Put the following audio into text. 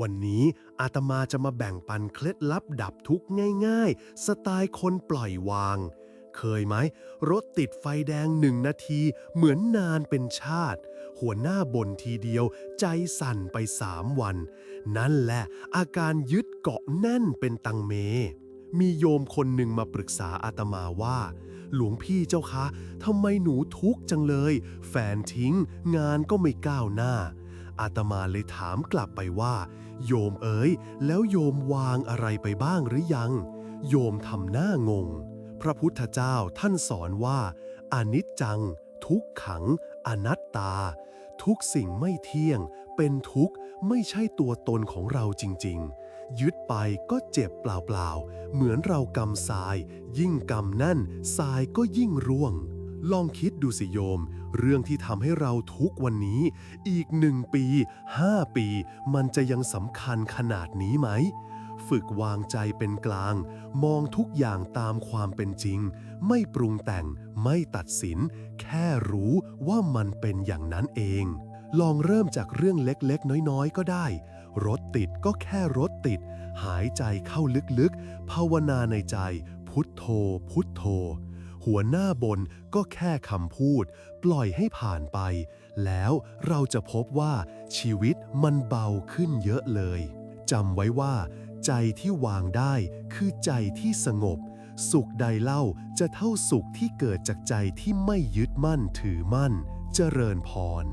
วันนี้อาตมาจะมาแบ่งปันเคล็ดลับดับทุกข์ง่ายๆ สไตล์คนปล่อยวาง เคยไหม รถติดไฟแดงหนึ่งนาที เหมือนนานเป็นชาติ หัวหน้าบ่นทีเดียว ใจสั่นไปสามวัน นั่นแหละอาการยึดเกาะแน่นเป็นตังเม มีโยมคนหนึ่งมาปรึกษาอาตมาว่า หลวงพี่เจ้าคะทำไมหนูทุกข์จังเลย แฟนทิ้ง งานก็ไม่ก้าวหน้าอาตมาเลยถามกลับไปว่า โยมเอ๋ย แล้วโยมวางอะไรไปบ้างหรือยัง โยมทำหน้างง พระพุทธเจ้าท่านสอนว่า อนิจจัง ทุกขัง อนัตตา ทุกสิ่งไม่เที่ยง เป็นทุกข์ไม่ใช่ตัวตนของเราจริง ๆ ยึดไปก็เจ็บเปล่าๆ เหมือนเรากำทราย ยิ่งกำนั่นทรายก็ยิ่งร่วง ลองคิดดูสิโยม เรื่องที่ทำให้เราทุกวันนี้ อีกหนึ่งปีห้าปี มันจะยังสำคัญขนาดนี้ไหม ฝึกวางใจเป็นกลาง มองทุกอย่างตามความเป็นจริง ไม่ปรุงแต่ง ไม่ตัดสิน แค่รู้ว่ามันเป็นอย่างนั้นเอง ลองเริ่มจากเรื่องเล็กๆ น้อยๆ ก็ได้ รถติดก็แค่รถติด หายใจเข้าลึกๆ ภาวนาในใจ พุทโธ พุทโธ หัวหน้าบนก็แค่คำพูด ปล่อยให้ผ่านไป แล้วเราจะพบว่าชีวิตมันเบาขึ้นเยอะเลยจำไว้ว่า ใจที่วางได้คือใจที่สงบ สุขใดเล่าจะเท่าสุขที่เกิดจากใจที่ไม่ยึดมั่นถือมั่น เจริญพร